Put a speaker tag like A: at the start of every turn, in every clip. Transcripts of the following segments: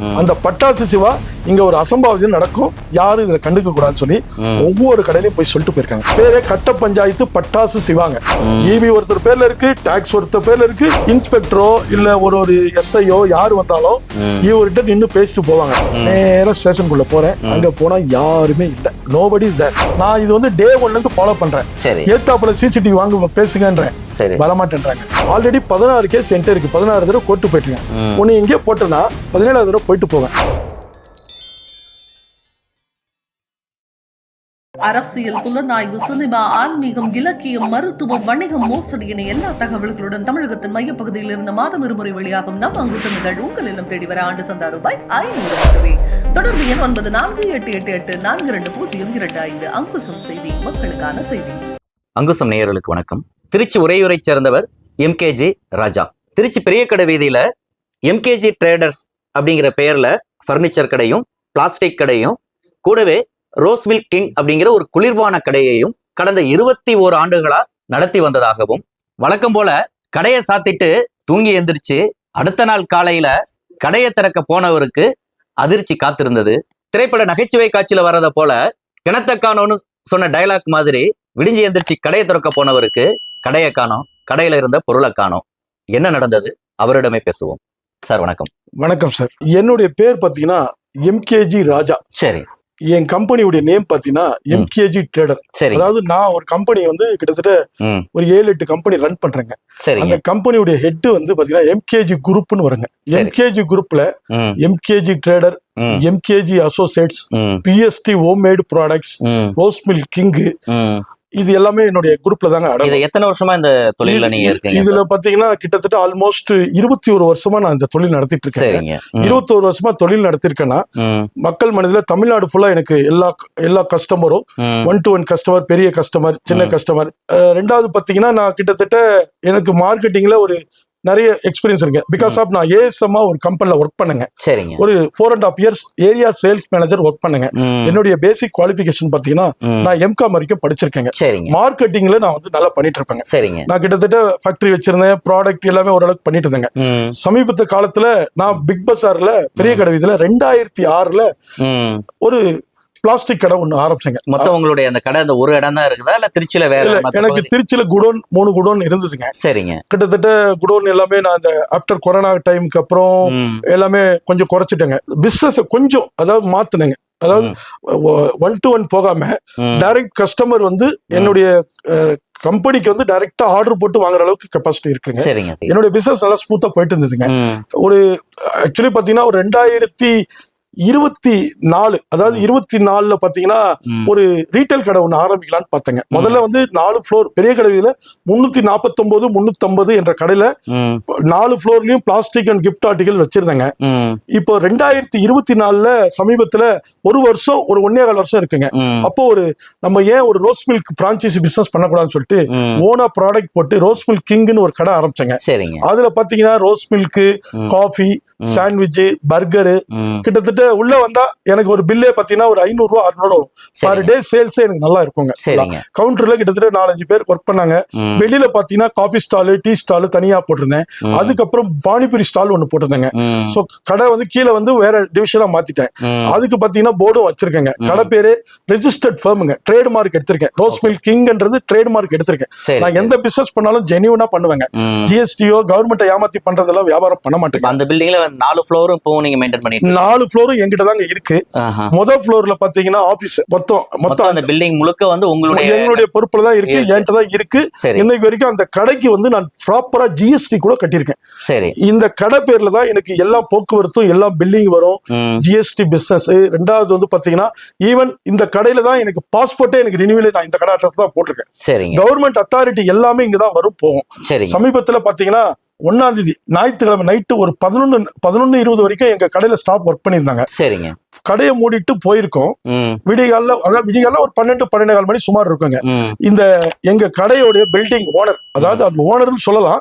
A: அந்த பட்டாசு சிவா இங்க ஒரு அசம்பாவிதம் நடக்கும். யாரும் இதுல கண்டுக்க கூடாதுன்னு சொல்லி. ஒவ்வொரு கடையிலயும் போய் சொல்லிட்டு போயிருக்காங்க. பேரே கட்ட பஞ்சாயத்து பட்டாசு சிவாங்க. ஈபி ஒருத்தர் பேர்ல இருக்கு டாக்ஸ் ஒருத்தர் பேர்ல இருக்கு இன்ஸ்பெக்டரோ இல்ல ஒரு ஒரு எஸ்ஐயோ யார் வந்தாலும். இவர்கிட்ட நின்னு பேசிட்டு போவாங்க. நேரா ஸ்டேஷனுக்குள்ள போறேன். அங்க போனா யாருமே இல்ல. நோபடி இஸ் நான் இது வந்து டே ஒன்ல இருந்து ஃபாலோ பண்றேன். ஏத்தாப்புல சிசிடிவி வாங்க பேசுங்கன்றேன். வரமாட்டேன்றாங்க. ஆல்ரெடி பதினாறு கேஸ் என்கிட்ட இருக்கு. பதினாறு தடவை கோர்ட்டு போயிட்டுருக்கேன்
B: ம்.
A: உன்னை எங்கேயோ போட்டேன்னா பதினேழாவது தடவை போயிட்டு போவேன்.
C: அரசியல் புலனாய்வு சினிமா ஆன்மீகம் இலக்கியம் மருத்துவம் வணிகம் மோசடி என எல்லா தகவல்களுடன் தமிழகத்தின் மையப்பகுதியில் இருந்து மாதம் இருமுறை வெளியாகும் நம் அங்குசம் இதழ் உங்கள் இல்லம் தேடி வர ஆண்டு சந்தா ரூபாய் ஐநூறு மட்டுமே. தொடர்பு எண் ஒன்பது நான்கு எட்டு எட்டு எட்டு நான்கு ரெண்டு பூஜ்ஜியம் இரண்டு ஐந்து. அங்குசம் செய்தி மக்களுக்கான செய்தி.
B: அங்குசம் நேயர்களுக்கு வணக்கம். திருச்சி உறையூரை சேர்ந்தவர் எம்கேஜி ராஜா. திருச்சி பெரிய கடை வீதியில எம்கேஜி ட்ரேடர்ஸ் அப்படிங்கிற பெயர்ல ஃபர்னிச்சர் கடையும் பிளாஸ்டிக் கடையும் கூடவே ரோஸ்வில் கிங் அப்படிங்கிற ஒரு குளிர்பான கடையையும் கடந்த இருபத்தி ஓரு ஆண்டுகளா நடத்தி வந்ததாகவும் வழக்கம் போல கடையை சாத்திட்டு தூங்கி எந்திரிச்சு அடுத்த நாள் காலையில கடையை திறக்க போனவருக்கு அதிர்ச்சி காத்திருந்தது. திரைப்பட நகைச்சுவை காட்சியில வர்றத போல கிணத்த காணோன்னு சொன்ன டயலாக் மாதிரி விடிஞ்சு எந்திரிச்சு கடையை திறக்க போனவருக்கு கடையை காணோம் கடையில இருந்த பொருளை காணோம். என்ன நடந்தது? அவரிடமே பேசுவோம். சார் வணக்கம்.
A: வணக்கம் சார். என்னுடைய பேர் பாத்தீங்கன்னா எம்கேஜி ராஜா.
B: சரி.
A: என் கம்பெனியுடைய நேம் பாத்தீங்கன்னா எம்கேஜி ட்ரேடர்.
B: சரி.
A: அதாவது நான் ஒரு கம்பெனி வந்து கிட்டத்தட்ட ஒரு ஏழு எட்டு கம்பெனி ரன் பண்றேங்க.
B: சரிங்க.
A: அந்த கம்பெனியுடைய ஹெட் வந்து பாத்தீங்கன்னா எம்கேஜி குரூப்னு வருங்க.
B: சரி.
A: எம்கேஜி குரூப்ல MKG trader MKG associates BST homemade products rose milk king
B: ம்.
A: இது எல்லாமே என்னுடைய குரூப்ல தாங்க
B: இது எத்தனை வருஷமா இந்த தொழில நீங்க இருக்கீங்க
A: இதுல பாத்தீங்கன்னா கிட்டத்தட்ட ஆல்மோஸ்ட் இருபத்தி ஒரு வருஷமா நான் இந்த தொழில் நடத்திட்டு இருக்கேன்
B: ம்,
A: இருபத்தோரு வருஷமா தொழில் நடத்திருக்கேன்னா மக்கள் மனதில் தமிழ்நாடு ஃபுல்லா எனக்கு எல்லா எல்லா கஸ்டமரும் ஒன் டு ஒன் கஸ்டமர் பெரிய கஸ்டமர் சின்ன. கஸ்டமர் ரெண்டாவது பாத்தீங்கன்னா நான் கிட்டத்தட்ட எனக்கு மார்க்கெட்டிங்ல ஒரு நிறைய எக்ஸ்பீரியன்ஸ் இருக்கு. பிகாஸ் ஆஃப் நான் ஏஎஸ்எம்மா ஒரு கம்பெனில ஒர்க் பண்ணுங்க.
B: சரிங்க.
A: ஒரு four and half years area sales manager work பண்ணுங்க. என்னுடைய பேசிக் குவாலிஃபிகேஷன் பாத்தீங்கன்னா நான் எம்காம் வரைக்கும் படிச்சிருக்கேங்க.
B: சரிங்க.
A: மார்க்கெட்டிங்ல நான் வந்து நல்லா பண்ணிட்டு இருப்பேங்க.
B: சரிங்க.
A: நான் கிட்டத்தட்ட ஃபேக்டரி வச்சிருந்தேன். ப்ராடக்ட் எல்லாமே ஓரளவுக்கு பண்ணிட்டு இருந்தேங்க. சமீபத்த காலத்துல நான் பிக் பஸார்ல பெரிய கடை இதுல ரெண்டாயிரத்தி ஆறுல. ஒரு பிளாஸ்டிக் கடை ஒண்ணு ஆரம்பிச்சேங்க.
B: மொத்தம் உங்களுடைய அந்த கடை அந்த ஒரு இடம் தான் இருக்குதா? இல்ல திருச்சியில வேற
A: எனக்கு? திருச்சியில குடோன் மூணு குடோன் இருந்ததுங்க.
B: சரிங்க.
A: கிட்டத்தட்ட குடோன் எல்லாமே நான் அந்த ஆஃப்டர் கொரோனா டைமுக்கு அப்புறம் எல்லாமே கொஞ்சம் குறைச்சிட்டேங்க. பிசினஸ் கொஞ்சம் அதாவது மாத்துனேங்க. அதாவது ஒன் டு ஒன் போகாம. டைரக்ட் கஸ்டமர் வந்து என்னுடைய கம்பெனிக்கு வந்து டைரக்டா ஆர்டர் போட்டு வாங்குற அளவுக்கு கெப்பாசிட்டி இருக்குங்க. என்னுடைய பிசினஸ் நல்லா ஸ்மூத்தா போயிட்டு இருந்ததுங்க. ஒரு ஆக்சுவலி பாத்தீங்கன்னா ஒரு ரெண்டாயிரத்தி இருபத்தி நாலு அதாவது இருபத்தி நாலுல பாத்தீங்கன்னா ஒரு ரீட்டைல் கடை ஒன்று ஆரம்பிக்கலாம்னு பார்த்தேங்க முதல்ல வந்து நாலு ஃப்ளோர் பெரிய கடையில முன்னூத்தி நாற்பத்தொன்பது முன்னூத்தம்பது என்ற கடையில நாலு ஃப்ளோர்லயும் பிளாஸ்டிக் அண்ட் கிஃப்ட் ஆர்டிகல் வச்சிருந்தேங்க. இப்போ ரெண்டாயிரத்தி இருபத்தி நாலுல சமீபத்துல ஒரு வருஷம் ஒரு ஒன்னே கால் வருஷம் இருக்குங்க. அப்போ ஒரு நம்ம ஏன் ஒரு ரோஸ் மில்க் பிரான்ச்சைசி பிசினஸ் பண்ணக்கூடாதுன்னு சொல்லிட்டு. ஓனா ப்ராடக்ட் போட்டு ரோஸ் மில்க் கிங்னு ஒரு கடை ஆரம்பிச்சேங்க. அதுல பாத்தீங்கன்னா rose milk. Coffee. Sandwich burger கிட்டத்தட்ட உள்ள வந்தா எனக்கு ஒரு பில்லே பாத்தீங்கன்னா ஒரு ஐநூறு ரூபா அறுநூறு வரும். பர் டே சேல்ஸ் எனக்கு நல்லா இருக்குங்க. கவுண்டர்ல கிட்டத்தட்ட நாலஞ்சு பேர் ஒர்க் பண்ணாங்க. வெளியில பாத்தீங்கன்னா காஃபி ஸ்டாலு டீ ஸ்டாலு தனியா போட்டிருந்தேன். அதுக்கப்புறம் பானிபூரி ஸ்டால் ஒன்னு போட்டிருந்தேங்க. சோ கடை வந்து கீழே வந்து வேற டிவிஷனா மாத்திட்டேன். அதுக்கு பாத்தீங்கன்னா போர்டும் வச்சிருக்கேங்க. கடை பேரு ரெஜிஸ்டர்ட் ஃபேமுங்க ட்ரேட் மார்க் எடுத்திருக்கேன். ரோஸ் மில்க் கிங்ன்றது ட்ரேட் மார்க் எடுத்திருக்கேன். நான் எந்த பிசினஸ் பண்ணாலும் ஜெனியூனா பண்ணுவேங்க. ஜிஎஸ்டியோ கவர்மெண்ட் ஏமாத்தி பண்றதெல்லாம் வியாபாரம் பண்ண மாட்டேங்க.
B: அந்த பில்டிங்ல நாலு ஃப்ளோரும் இப்போ நீங்க மெயின்டைன் பண்ணிட்டு
A: நாலு ஃப்ளோரும் எங்கிட்ட தாங்க இருக்கு. முதல் ஃப்ளோர்ல பாத்தீங்கன்னா ஆபீஸ் மொத்தம்
B: மொத்தம் அந்த பில்டிங் முழுக்க வந்து உங்களுடைய
A: எங்களுடைய பொறுப்புல தான் இருக்கு. என்கிட்ட தான் இருக்கு.
B: சரி.
A: இன்னைக்கு வரைக்கும் அந்த கடைக்கு வந்து நான் ப்ராப்பரா ஜிஎஸ்டி கூட கட்டியிருக்கேன்.
B: சரி.
A: இந்த கடை பேர்ல தான் எனக்கு எல்லா போக்குவரத்தும் எல்லாம் பில்லிங் வரும். ஜிஎஸ்டி பிசினஸ் ரெண்டாவது வந்து பாத்தீங்கன்னா ஈவன் இந்த கடையில தான் எனக்கு பாஸ்போர்ட்டே எனக்கு ரினிவல் நான் இந்த கடை அட்ரஸ் தான் போட்டிருக்கேன். கவர்மெண்ட் அத்தாரிட்டி எல்லாமே இங்க தான் வரும் போகும்.
B: சரிங்க.
A: சமீபத்துல பாத்தீங்கன்னா ஒன்னாம் தேதி ஞாயிற்றுக்கிழமை நைட்டு ஒரு பதினொன்னு பதினொன்னு இருபது வரைக்கும் எங்க கடையில ஸ்டாஃப் ஒர்க் பண்ணியிருந்தாங்க.
B: சரிங்க.
A: கடையை மூடிட்டு போயிருக்கோம். விடிகாலில் அதாவது விடிகாலில் ஒரு பன்னெண்டு பன்னெண்டு கால் மணி சுமார் இருக்குங்க. இந்த எங்க கடையோடைய பில்டிங் ஓனர் அதாவது அந்த ஓனர்னு சொல்லலாம்.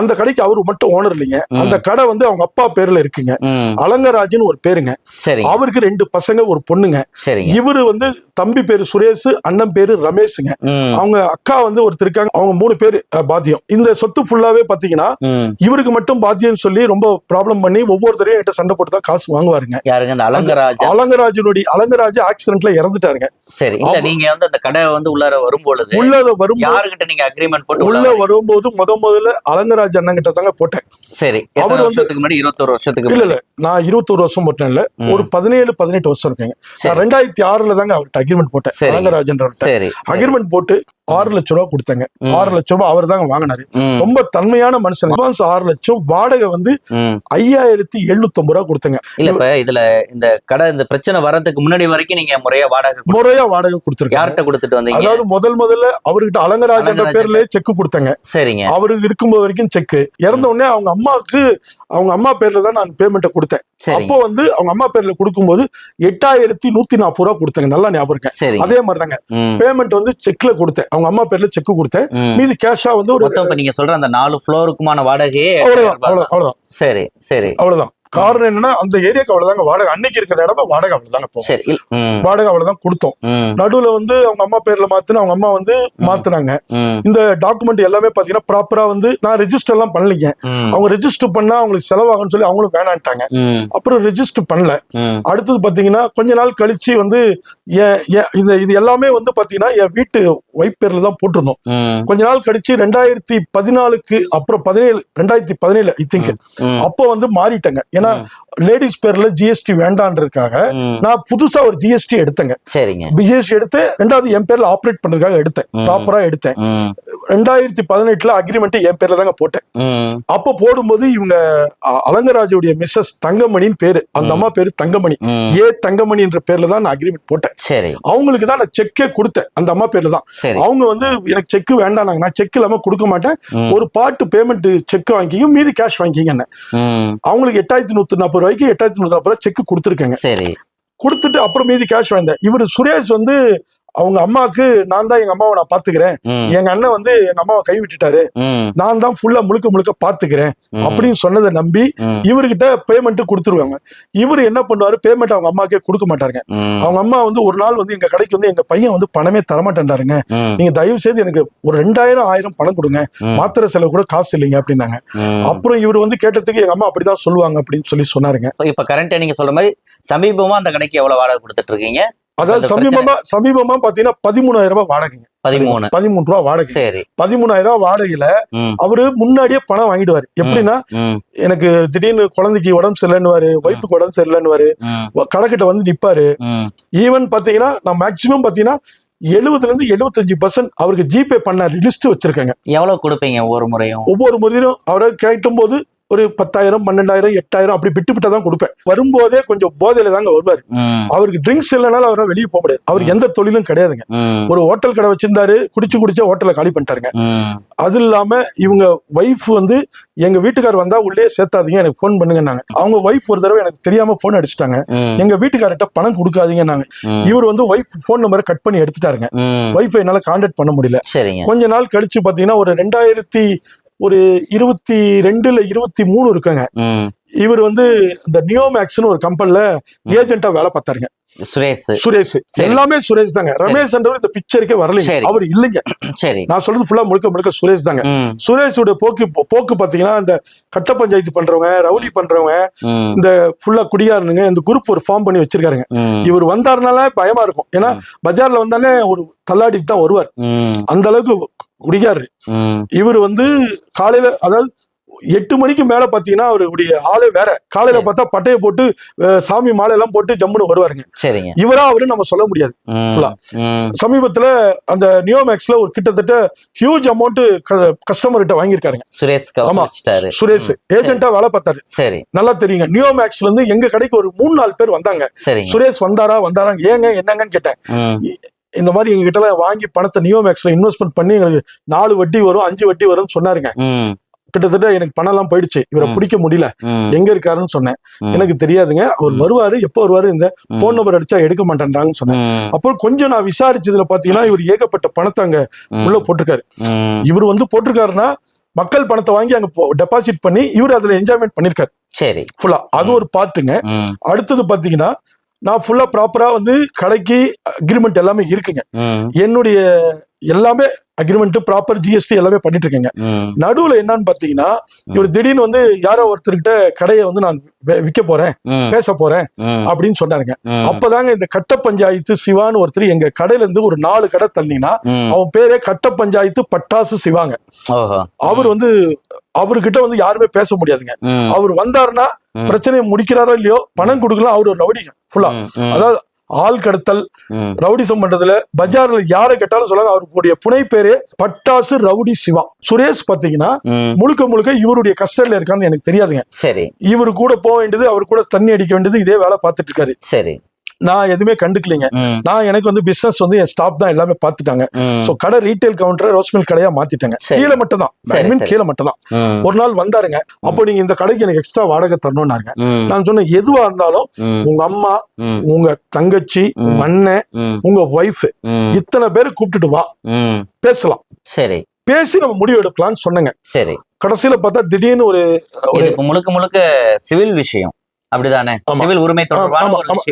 A: அந்த கடைக்கு அவர் மட்டும் ஓனர் இல்லைங்க. அந்த கடை வந்து அவங்க அப்பா பேர்ல இருக்குங்க. அலங்கராஜன் ஒரு பேருங்க. அவருக்கு ரெண்டு பசங்க ஒரு பொண்ணுங்க. இவரு வந்து தம்பி பேரு சுரேஷ் அண்ணன் பேரு ரமேஷுங்க. அவங்க அக்கா வந்து ஒருத்தர் இருக்காங்க. அவங்க மூணு பேரு பாத்தியம். இந்த சொத்து ஃபுல்லாவே பாத்தீங்கன்னா. இவருக்கு மட்டும் பாத்தியம்னு சொல்லி ரொம்ப ப்ராப்ளம் பண்ணி ஒவ்வொருத்தரையும் என்கிட்ட சண்டை போட்டு தான் காசு வாங்குவாருங்க.
B: அலங்கராஜா?
A: அலங்கராஜனுடைய அலங்கராஜ் ஆக்சிடென்ட்ல இறந்துட்டாருங்க.
B: சரி. நீங்க வந்து அந்த கடை வந்து உள்ளார வரும்பொழுது
A: உள்ள வரும்
B: யாருகிட்ட நீங்க அக்ரிமெண்ட் போட்டு உள்ள?
A: வரும்போது முத முதல்ல அலங்கராஜ் அண்ணன் கிட்ட தாங்க போட்டேன்
B: சரி
A: அவர் வந்து-
B: இருபத்தொரு வருஷத்துக்கு
A: இல்ல இல்ல நான் இருபத்தோரு வருஷம் போட்டேன் இல்ல. ஒரு பதினேழு பதினெட்டு வருஷம் இருக்கேங்க. நான் ரெண்டாயிரத்தி ஆறுல தாங்க அவர்கிட்ட அக்ரிமெண்ட் போட்டேன்
B: சரி.
A: அக்ரிமெண்ட் போட்டு ஆறு லட்சம் ரூபா கொடுத்தாங்க. ஆறு லட்சம் ரூபாய் அவர் தாங்க வாங்கினாரு ரொம்ப தன்மையான மனுஷன். அட்வான்ஸ் ஆறு லட்சம் வாடகை வந்து. ஐயாயிரத்தி எழுநூத்தி ரூபா கொடுத்தங்க.
B: இல்ல இப்ப இதுல இந்த கடை இந்த பிரச்சனை வர்றதுக்கு முன்னாடி வரைக்கும் நீங்க முறையா வாடகை
A: முறையா வாடகை கொடுத்துருக்காங்க.
B: யார்கிட்ட கொடுத்துட்டு வந்தீங்க?
A: அதாவது முதல் முதல்ல அவர்கிட்ட அலங்கராஜ் என்ற பேர்லயே செக் கொடுத்தாங்க.
B: சரிங்க.
A: அவருக்கு இருக்கும்போது வரைக்கும் செக் இறந்த உடனே அவங்க அம்மாவுக்கு அவங்க அம்மா பேர்ல தான் நான் பேமெண்ட்டை கொடுத்தேன். அப்போ வந்து அவங்க அம்மா பேர்ல கொடுக்கும்போது எட்டாயிரத்தி நூத்தி நாற்பது ரூபா கொடுத்தாங்க. நல்லா ஞாபகம் இருக்கேன். அதே மாதிரி தாங்க
B: ம்,
A: பேமெண்ட் வந்து செக்ல கொடுத்தேன். அவங்க அம்மா பேர்ல செக் கொடுத்தேன். மீதி கேஷா வந்து ஒரு
B: நீங்க சொல்ற அந்த நாலு ஃப்ளோருக்குமான வாடகையே
A: அவ்வளவுதான்.
B: சரி சரி.
A: அவ்வளவுதான். காரணம் என்னன்னா அந்த ஏரியாக்கு அவ்வளவுதாங்க. வாடகை அன்னைக்கு இருக்கிற இடமா வாடகை அவ்வளவுதாங்க போகும். வாடகை அவ்வளவுதான் கொடுத்தோம். நடுவுல வந்து அவங்க அம்மா பேர்ல மாத்துன அவங்க அம்மா வந்து மாத்துனாங்க. இந்த டாக்குமெண்ட் எல்லாமே பாத்தீங்கன்னா ப்ராப்பரா வந்து நான் ரெஜிஸ்டர் எல்லாம் பண்ணலைங்க. அவங்க ரெஜிஸ்டர் பண்ணா அவங்களுக்கு செலவாகும்னு சொல்லி அவங்களும் வேணான்ட்டாங்க. அப்புறம் ரெஜிஸ்டர் பண்ணல. அடுத்தது பாத்தீங்கன்னா கொஞ்ச நாள் கழிச்சு வந்து இந்த இது எல்லாமே வந்து பாத்தீங்கன்னா என் வீட்டு ஒய்ஃப் பேர்ல தான் போட்டிருந்தோம். கொஞ்ச நாள் கழிச்சு ரெண்டாயிரத்தி பதினாலுக்கு அப்புறம் பதினேழு ரெண்டாயிரத்தி பதினேழு ஐ திங்க் அப்போ வந்து மாறிட்டேங்க. ஏன்னா லேடிஸ் பேர்ல ஜிஎஸ்டி வேண்டான்றதுக்காக. நான் புதுசா ஒரு ஜிஎஸ்டி எடுத்தேங்க.
B: சரிங்க.
A: ஜிஎஸ்டி எடுத்து ரெண்டாவது என் பேர்ல ஆப்ரேட் பண்றதுக்காக எடுத்தேன். ப்ராப்பரா எடுத்தேன். ரெண்டாயிரத்தி பதினெட்டுல அக்ரிமெண்ட் என் பேர்ல தாங்க போட்டேன். அப்போ போடும்போது இவங்க அலங்கராஜுடைய மிஸ்ஸஸ் தங்கமணின்னு பேரு. அந்த அம்மா பேரு தங்கமணி. ஏ தங்கமணின்ற பேர்ல தான் நான் அக்ரிமெண்ட் போட்டேன்.
B: சரி.
A: அவங்களுக்கு தான் நான் செக்கே கொடுத்தேன். அந்த அம்மா பேர்ல தான். அவங்க வந்து எனக்கு செக் வேண்டாம் நான் செக் இல்லாம கொடுக்க மாட்டேன். ஒரு பாட்டு பேமெண்ட் செக் வாங்கிக்கிங்க மீதி கேஷ் வாங்கிக்கிங்க
B: ம்,
A: அவங்களுக்கு எட்டாயிரத்தி நூத்தி நாற்பது ரூபாய்க்கு எட்டாயிரத்தி நூத்தி நாற்பது ரூபாய் செக் கொடுத்துருக்கேங்க.
B: சரி.
A: கொடுத்துட்டு அப்புறம் மீதி கேஷ் வாங்கிட்டேன். இவர் சுரேஷ் வந்து அவங்க அம்மாவுக்கு நான் தான் எங்க அம்மாவை நான் பாத்துக்கிறேன் எங்க அண்ணன் வந்து எங்க அம்மாவை கை விட்டுட்டாரு. நான் தான் ஃபுல்லா முழுக்க முழுக்க பாத்துக்கிறேன் அப்படின்னு சொன்னதை நம்பி இவர்கிட்ட பேமெண்ட் கொடுத்துருவாங்க. இவர் என்ன பண்ணுவாரு? பேமெண்ட் அவங்க அம்மாக்கே கொடுக்க மாட்டாருங்க. அவங்க அம்மா வந்து ஒரு நாள் வந்து எங்க கடைக்கு வந்து எங்க பையன் வந்து பணமே தரமாட்டேன்டாருங்க. நீங்க தயவு செய்து எனக்கு ஒரு ரெண்டாயிரம் ஆயிரம் பணம் கொடுங்க. மாத்திரை செலவு கூட காசு இல்லைங்க அப்படின்னாங்க. அப்புறம் இவர் வந்து கேட்டதுக்கு எங்க அம்மா அப்படிதான் சொல்லுவாங்க அப்படின்னு சொல்லி சொன்னாருங்க.
B: இப்ப- இப்ப கரண்டா நீங்க சொல்ற மாதிரி சமீபமா அந்த கடைக்கு எவ்வளவு வாடகை கொடுத்துட்டு இருக்கீங்க?
A: அதாவது சமீபமா சமீபமா பாத்தீங்கன்னா பதிமூணாயிரம் ரூபாய் வாடகைங்க.
B: பதிமூணு.
A: பதிமூணு ரூபாய் வாடகை.
B: சரி.
A: பதிமூணாயிரம் ரூபாய் வாடகையில அவரு முன்னாடியே பணம் வாங்கிடுவாரு. எப்படின்னா எனக்கு திடீர்னு குழந்தைக்கு உடம்பு சரியில்லைன்னு ஒய்ஃபுக்கு உடம்பு சரியில்லைன்னு கடைக்கிட்ட வந்து நிப்பாரு. ஈவன் பாத்தீங்கன்னா நான் மேக்சிமம் பாத்தீங்கன்னா எழுபதுல இருந்து எழுபத்தஞ்சு பர்சன்ட் அவருக்கு ஜிபே பண்ண லிஸ்ட் வச்சிருக்காங்க.
B: எவ்வளவு கொடுப்பீங்க ஒவ்வொரு முறையும்?
A: ஒவ்வொரு முறையும் அவரை கேட்டும் போது ஒரு பத்தாயிரம் பன்னெண்டாயிரம் எட்டாயிரம் அப்படி விட்டு விட்டு தான் கொடுப்பேன். வரும்போதே கொஞ்சம் போதையில தாங்க வருவாரு. அவருக்கு ட்ரிங்க்ஸ் இல்லைனாலும் அவரால் வெளியே போக முடியாது. அவர் எந்த தொழிலும் கிடையாதுங்க. ஒரு ஹோட்டல் கடை வச்சிருந்தாரு குடிச்சு குடிச்ச ஹோட்டலை காலி பண்ணிட்டாருங்க. அது இல்லாம இவங்க ஒய்ஃப் வந்து எங்க வீட்டுக்கார் வந்தா உள்ளே சேர்த்தாதீங்க எனக்கு ஃபோன் பண்ணுங்கன்னாங்க. அவங்க ஒய்ஃப் ஒரு தடவை எனக்கு தெரியாம ஃபோன் அடிச்சிட்டாங்க. எங்க வீட்டுக்கார்ட்ட பணம் கொடுக்காதீங்கன்னாங்க. இவர் வந்து ஒய்ஃப் ஃபோன் நம்பரை கட் பண்ணி எடுத்துட்டாருங்க. ஒய்ஃபை என்னால கான்டாக்ட் பண்ண முடியல. கொஞ்ச நாள் கழிச்சு பாத்தீங்கன்னா ஒரு ரெண்டாயிரத்தி ஒரு இருபத்தி ரெண்டுல இருபத்தி மூணு இருக்குங்க. இவர் வந்து இந்த நியோமேக்ஸ்னு ஒரு கம்பெனில ஏஜென்ட்டா வேலை பார்த்தாருங்க.
B: சுரேஷ்.
A: சுரேஷ்.
B: சரி.
A: எல்லாமே சுரேஷ் தாங்க. ரமேஷ் என்றவர் இந்த பிக்சருக்கே
B: சரி.
A: அவர் இல்லைங்க.
B: சரி.
A: நான் சொல்றது ஃபுல்லா முழுக்க முழுக்க சுரேஷ் தாங்க. சுரேஷோட போக்கு போக்கு பாத்தீங்கன்னா இந்த கட்ட பஞ்சாயத்து பண்றவங்க ரவுடி பண்றவங்க இந்த ஃபுல்லா குடியாருனுங்க இந்த குரூப் ஒரு ஃபார்ம் பண்ணி வச்சிருக்காருங்க. இவர் வந்தாருனால பயமா இருக்கும். ஏன்னா பஜார்ல வந்தாலே ஒரு தள்ளாடிட்டு தான் வருவார். அந்த அளவுக்கு குடிகாரு.
B: ம்,
A: இவர் வந்து காலையில அதாவது எட்டு மணிக்கு மேல பாத்தீங்கன்னா அவருடைய ஆளே வேற. காலையில. பார்த்தா பட்டையை போட்டு சாமி மாலை எல்லாம் போட்டு ஜம்முன்னு வருவாருங்க.
B: சரிங்க.
A: இவரா அவரு நம்ம சொல்ல முடியாது. சமீபத்துல அந்த நியோமேக்ஸ்ல ஒரு கிட்டத்தட்ட ஹியூஜ் அமௌண்ட் கஸ்டமர் கிட்ட வாங்கியிருக்காருங்க.
B: சுரேஷ்
A: ஆமா. சுரேஷ். ஏஜென்ட்டா வேலை பார்த்தாரு.
B: சரி.
A: நல்லா தெரியுங்க. நியோமேக்ஸ்ல இருந்து எங்க கடைக்கு ஒரு மூணு நாலு பேர் வந்தாங்க. சுரேஷ் வந்தாரா வந்தாரா ஏங்க என்னங்கன்னு கேட்டேன். இந்த மாதிரி எங்க கிட்ட வாங்கி பணத்தை நியோமேக்ஸ்ல இன்வெஸ்ட்மெண்ட் பண்ணி எங்களுக்கு நாலு வட்டி வரும் அஞ்சு வட்டி வரும்னு சொன்னாருங்க. கிட்டத்தட்ட எனக்கு பணம் எல்லாம் போயிடுச்சு. இவரை. பிடிக்க முடியல. எங்க இருக்காருன்னு சொன்னேன். எனக்கு தெரியாதுங்க. அவர். வருவாரு எப்போ வருவாரு இந்த போன் நம்பர் அடிச்சா எடுக்க மாட்டேன்றாங்கன்னு சொன்னேன்.
B: ம்,
A: அப்புறம் கொஞ்சம் நான் விசாரிச்சதுல பாத்தீங்கன்னா இவர் ஏகப்பட்ட பணத்தை அங்க உள்ள போட்டிருக்காரு. இவர் வந்து போட்டிருக்காருன்னா மக்கள் பணத்தை வாங்கி அங்க டெபாசிட் பண்ணி இவர் அதுல என்ஜாய்மெண்ட் பண்ணிருக்காரு.
B: சரி.
A: ஃபுல்லா அது ஒரு
B: ம்,
A: அடுத்தது பாத்தீங்கன்னா நான் ஃபுல்லா ப்ராப்பரா வந்து கடைக்கு அக்ரிமெண்ட் எல்லாமே இருக்குங்க. என்னுடைய எல்லாமே அக்ரிமெண்ட் ப்ராப்பர் ஜிஎஸ்டி எல்லாமே பண்ணிட்டு இருக்கேங்க நடுவுல என்னன்னு பாத்தீங்கன்னா இவர் திடீர்னு வந்து யாரோ ஒருத்தர்கிட்ட கடையை வந்து நான் வி- விற்க போறேன் பேச போறேன் அப்படின்னு சொன்னாருங்க. அப்பதாங்க இந்த கட்ட பஞ்சாயத்து சிவான்னு ஒருத்தர் எங்க கடையில இருந்து ஒரு நாலு கடை தள்ளினா. அவன் பேரே கட்ட பஞ்சாயத்து பட்டாசு சிவாங்க. அவர் வந்து அவர்கிட்ட வந்து யாருமே பேச முடியாதுங்க. அவர் வந்தாருன்னா. பிரச்சனையை முடிக்கிறாரோ இல்லையோ பணம் கொடுக்கலாம் அவர் ஒரு ரவுடிங்க ஃபுல்லா அதாவது ஆள் கடத்தல். ரவுடிசம் பண்றதுல பஜார்ல யாரை கேட்டாலும் சொல்லுவாங்க. அவருடைய புனை பேரு பட்டாசு ரவுடி சிவா. சுரேஷ் பாத்தீங்கன்னா முழுக்க முழுக்க இவருடைய கஸ்டர்ல இருக்கான்னு எனக்கு தெரியாதுங்க.
B: சரி.
A: இவரு கூட போக வேண்டியது அவர் கூட தண்ணி அடிக்க வேண்டியது இதே வேலை பார்த்துட்டு இருக்காரு.
B: சரி.
A: நான் எதுவுமே கண்டுக்கலைங்க. நான் எனக்கு வந்து பிசினஸ் வந்து என் ஸ்டாப் தான் எல்லாமே பார்த்துட்டாங்க.
B: ம்,
A: சோ கடை ரீட்டைல் கவுண்டர் ரோஸ் மில் கடையா மாத்திட்டாங்க. கீழே மட்டும் தான். கீழே மட்டும் தான் ஒரு நாள் வந்தாருங்க. அப்போ நீங்க இந்த கடைக்கு எனக்கு எக்ஸ்ட்ரா வாடகை தரணும்னாங்க
B: ம்,
A: நான் சொன்னேன் எதுவா இருந்தாலும் உங்க அம்மா உங்க தங்கச்சி அண்ணன் உங்க ஒய்ஃப் இத்தனை பேர் கூப்பிட்டுட்டு வா. பேசலாம்.
B: சரி.
A: பேசி நம்ம முடிவு எடுக்கலாம்னு சொன்னேங்க.
B: சரி.
A: கடைசியில பார்த்தா திடீர்னு ஒரு
B: முழுக்க முழுக்க சிவில் விஷயம். அப்படிதானே. சிவில் உரிமை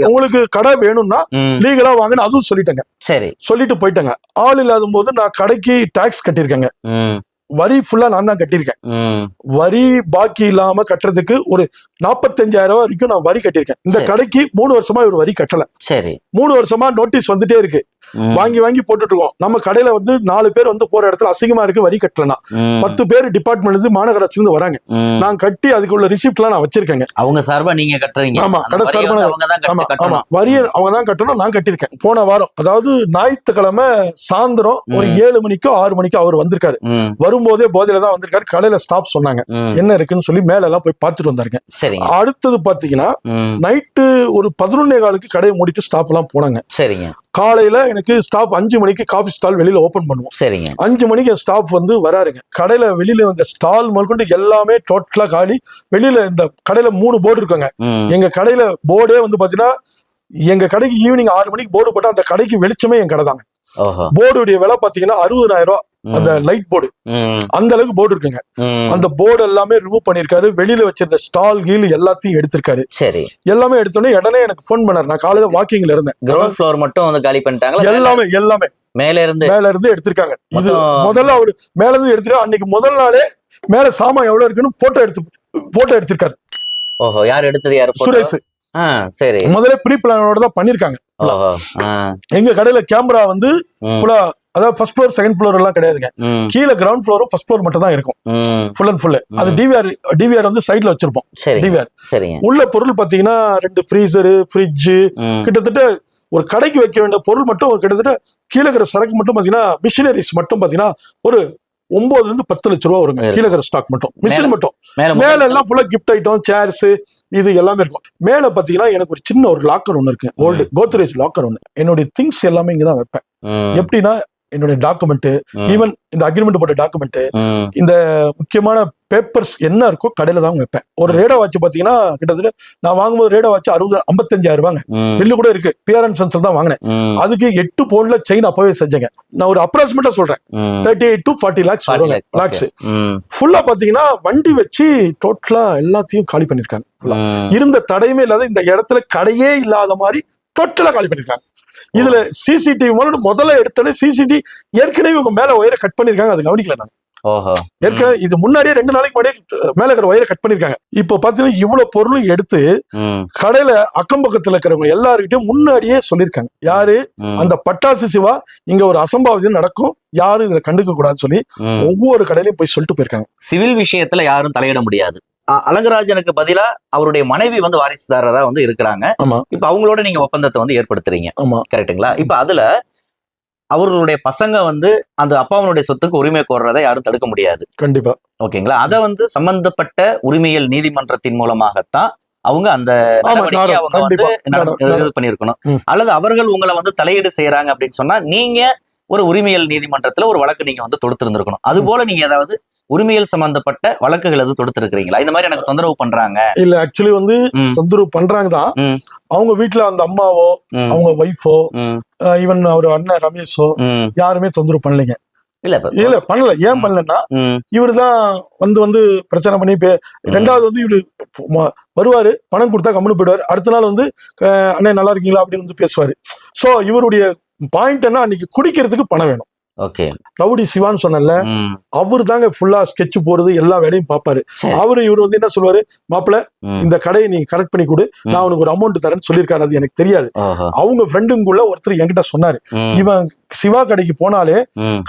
A: உங்களுக்கு கடை வேணும்னா லீகலா வாங்கன்னு அதுவும் சொல்லிட்டேங்க.
B: சரி.
A: சொல்லிட்டு போயிட்டேங்க. ஆள் இல்லாத போது நான் கடைக்கு டாக்ஸ் கட்டியிருக்கேங்க.
B: ம்,
A: வரி ஃபுல்லா நான் தான் கட்டியிருக்கேன். வரி பாக்கி இல்லாம கட்டுறதுக்கு ஒரு நாற்பத்தஞ்சாயிரம் ரூபாய் வரைக்கும் நான் வரி கட்டியிருக்கேன். இந்த. கடைக்கு மூணு வருஷமா இவர் வரி கட்டல.
B: சரி.
A: மூணு வருஷமா நோட்டீஸ் வந்துட்டே இருக்கு. வாங்கி வாங்கி போட்டுட்டு இருக்கோம் நம்ம கடையில வந்து நாலு பேர் வந்து போற இடத்துல அசிங்கமா இருக்கு வரி கட்டலனா. பத்து பேர் டிபார்ட்மெண்ட் இருந்து மாநகராட்சில இருந்து வராங்க. நான் கட்டி அதுக்குள்ள ரிசிப்ட் எல்லாம் நான் வச்சிருக்கேங்க.
B: அவங்க சார்பா நீங்க கட்டுறீங்க.
A: ஆமா, கடை சார்பா ஆமா
B: கட்டி
A: ஆமா வரிய அவங்க தான் கட்டணும் நான் கட்டியிருக்கேன். போன வாரம் அதாவது ஞாயிற்றுக்கிழமை சாயந்தரம் ஒரு. ஏழு மணிக்கோ ஆறு மணிக்கோ அவர் வந்திருக்காரு. வரும்போதே போதையில தான் வந்திருக்காரு. கடையில ஸ்டாஃப் சொன்னாங்க. என்ன இருக்குன்னு சொல்லி மேல எல்லாம் போய் பார்த்துட்டு வந்தாருங்க.
B: சரிங்க.
A: அடுத்தது பாத்தீங்கன்னா நைட்டு ஒரு பதினொன்னே காலுக்கு கடையை மூடிட்டு ஸ்டாஃப் எல்லாம் போனாங்க.
B: சரிங்க.
A: காலையில எனக்கு ஸ்டாஃப் அஞ்சு மணிக்கு காஃபி ஸ்டால் வெளியில ஓபன் பண்ணுவோம்.
B: சரிங்க.
A: அஞ்சு மணிக்கு ஸ்டாஃப் வந்து வராருங்க. கடையில வெளியில இந்த ஸ்டால் முதற்கொண்டு எல்லாமே டோட்டலா காலி. வெளியில இந்த கடையில மூணு போர்டு இருக்குங்க. எங்க கடையில போர்டே வந்து பாத்தீங்கன்னா எங்க கடைக்கு ஈவினிங் ஆறு மணிக்கு போர்டு போட்டா அந்த கடைக்கு வெளிச்சமே என் கடை தாங்க போர்டுடைய விலை பாத்தீங்கன்னா அறுபதாயிரம் ரூபாய் அந்த லைட் போர்டு அந்த அளவுக்கு போர்டு இருக்குங்க. அந்த போர்டு எல்லாமே ரிமூவ் பண்ணிருக்காரு வெளியில வச்சிருந்த ஸ்டால் கீழ் எல்லாத்தையும் எடுத்திருக்காரு.
B: சரி.
A: எல்லாமே எடுத்தோடனே உடனே எனக்கு ஃபோன் பண்ணாரு. நான் காலையில வாக்கிங்ல இருந்தேன்.
B: கிரவுண்ட் ஃப்ளோர் மட்டும் வந்து காலி பண்ணிட்டாங்களா?
A: எல்லாமே எல்லாமே.
B: மேல இருந்து?
A: மேல இருந்து எடுத்திருக்காங்க முதல்ல அவரு மேல இருந்து எடுத்துருக்காரு அன்னைக்கு முதல் நாளே மேல சாமான் எவ்வளவு இருக்குன்னு போட்டோ எடுத்து போட்டோ எடுத்திருக்காரு.
B: ஓஹோ யார் எடுத்தது யாரு?
A: சுரேஷ்.
B: சரி.
A: முதல்ல ப்ரீ பிளானோட தான் பண்ணிருக்காங்க எங்க கடையில கேமரா வந்து ஃபுல்லா அதாவது ஃபர்ஸ்ட் ஃப்ளோர் செகண்ட் ஃப்ளோர் எல்லாம் கிடையாதுங்க. கீழே கிரவுண்ட் ஃப்ளோரும் ஃபர்ஸ்ட் ஃப்ளோர் மட்டும் தான் இருக்கும். ஃபுல் அண்ட் ஃபுல் அது. டிவிஆர் டிவிஆர் வந்து சைட்ல வச்சிருப்போம். டிவிஆர் உள்ள பொருள் பாத்தீங்கன்னா ரெண்டு ஃப்ரீசரு ஃப்ரிட்ஜ் கிட்டத்தட்ட ஒரு கடைக்கு வைக்க வேண்டிய பொருள் மட்டும் கிட்டத்தட்ட கீழே இருக்கிற சரக்கு மட்டும் பாத்தீங்கன்னா மிஷினரிஸ் மட்டும் பாத்தீங்கன்னா ஒரு ஒன்பதுல இருந்து பத்து லட்ச ரூபா வருங்க. கீழே இருக்கிற ஸ்டாக் மட்டும். மிஷின் மட்டும்.
B: மேல
A: எல்லாம் ஃபுல்லா கிஃப்ட் ஐட்டம் சேர்ஸ் இது எல்லாமே இருக்கும். மேல பாத்தீங்கன்னா எனக்கு ஒரு சின்ன ஒரு லாக்கர் ஒன்னு இருக்கு. ஓல்டு கோத்ரேஜ் லாக்கர் ஒன்னு என்னுடைய திங்ஸ் எல்லாமே இங்க தான் வைப்பேன் எப்படின்னா என்னுடைய டாக்குமெண்ட் ஈவன் இந்த அக்ரிமெண்ட் போட்ட டாக்குமெண்ட் இந்த முக்கியமான பேப்பர்ஸ் என்ன இருக்கோ கடையில தான் வைப்பேன். ஒரு ரேடோ வாட்ச் பாத்தீங்கன்னா கிட்டத்தட்ட நான் வாங்கும்போது ரேடோ வாட்ச் அறுபது ஐம்பத்தஞ்சாயிரம் ரூபாங்க. பில்லு கூட இருக்கு. பிஆர் அண்ட் சன்ஸ்ல தான் வாங்கினேன். அதுக்கு எட்டு பவுன்ல செயின் அப்பவே செஞ்சேங்க. நான் ஒரு அப்ராக்சிமேட்டா சொல்றேன். Thirty eight to forty lakhs
B: 40
A: வரும்
B: lakh, okay.
A: லேக்ஸ் ஃபுல்லா பாத்தீங்கன்னா வண்டி வச்சு டோட்டலா எல்லாத்தையும் காலி பண்ணிருக்காங்க. இருந்த தடையுமே இல்லாத இந்த இடத்துல கடையே இல்லாத மாதிரி டோட்டலா காலி பண்ணிருக்காங்க. இதுல சிசிடிவி முதல்ல முதல்ல எடுத்தோடனே சிசிடிவி ஏற்கனவே இவங்க மேல ஒயரை கட் பண்ணிருக்காங்க. அது கவனிக்கல நாங்க ஏற்கனவே இது முன்னாடியே ரெண்டு நாளைக்கு முன்னாடியே மேல இருக்கிற ஒயரை கட் பண்ணிருக்காங்க. இப்போ பாத்தீங்கன்னா இவ்வளவு பொருளும் எடுத்து கடையில அக்கம் பக்கத்துல இருக்கிறவங்க எல்லாருக்கிட்டையும் முன்னாடியே சொல்லியிருக்காங்க. யாரு? அந்த பட்டாசு சிவா இங்க ஒரு அசம்பாவிதம் நடக்கும். யாரும் இதுல கண்டுக்க கூடாதுன்னு சொல்லி. ஒவ்வொரு கடையிலயும் போய் சொல்லிட்டு போயிருக்காங்க.
B: சிவில் விஷயத்துல யாரும் தலையிட முடியாது. அலங்கராஜனுக்கு பதிலா அவருடைய மனைவி வந்து வாரிசுதாரரா வந்து இருக்கிறாங்க. இப்ப அவங்களோட நீங்க ஒப்பந்தத்தை வந்து ஏற்படுத்துறீங்க.
A: ஆமா.
B: கரெக்ட்டுங்களா? இப்ப அதுல அவர்களுடைய பசங்க வந்து அந்த அப்பாவனுடைய சொத்துக்கு உரிமை கோர்றதை யாரும் தடுக்க முடியாது.
A: கண்டிப்பா.
B: ஓகேங்களா? அதை வந்து சம்பந்தப்பட்ட உரிமையல் நீதிமன்றத்தின் மூலமாகத்தான் அவங்க அந்த அவங்க வந்து. இது பண்ணிருக்கணும். அல்லது அவர்கள் உங்களை வந்து தலையீடு செய்யறாங்க அப்படின்னு சொன்னா நீங்க ஒரு உரிமையல் நீதிமன்றத்துல ஒரு வழக்கு நீங்க வந்து தொடுத்திருந்திருக்கணும். அது போல நீங்க ஏதாவது உரிமையல் சம்பந்தப்பட்ட வழக்குகள் எதுவும் தொடுத்திருக்கிறீங்களா? இந்த மாதிரி எனக்கு தொந்தரவு பண்றாங்க.
A: இல்ல ஆக்சுவலி வந்து தொந்தரவு பண்றாங்க தான். அவங்க வீட்டுல அந்த அம்மாவோ அவங்க ஒய்ஃபோ ஈவன் அவர் அண்ணன் ரமேஷோ. யாருமே தொந்தரவு பண்ணலைங்க.
B: இல்ல
A: இல்ல பண்ணல. ஏன் பண்ணலன்னா இவரு தான் வந்து வந்து பிரச்சனை பண்ணி ரெண்டாவது வந்து இவரு வருவாரு பணம் கொடுத்தா கம்முனு போயிடுவாரு. அடுத்த நாள் வந்து அஹ், அண்ணே நல்லா இருக்கீங்களா? அப்படின்னு வந்து பேசுவாரு. சோ இவருடைய பாயிண்ட் என்ன? அன்னைக்கு குடிக்கிறதுக்கு பணம் வேணும்.
B: ஓகே.
A: ரவுடி சிவான்னு சொன்னல அவரு தாங்க ஃபுல்லா ஸ்கெட்ச் போறது எல்லா வேலையும் பார்ப்பாரு.
B: சரி.
A: அவரு இவர் வந்து என்ன சொல்லுவாரு? மாப்பிள்ள இந்த கடையை நீ கரெக்ட் பண்ணி கொடு. நான் உனக்கு ஒரு அமௌண்ட் தரேன்னு சொல்லியிருக்காரு அது எனக்கு தெரியாது. அவங்க ஃப்ரெண்டுங்குள்ள ஒருத்தர் என்கிட்ட சொன்னாரு. இவன் சிவா கடைக்கு போனாலே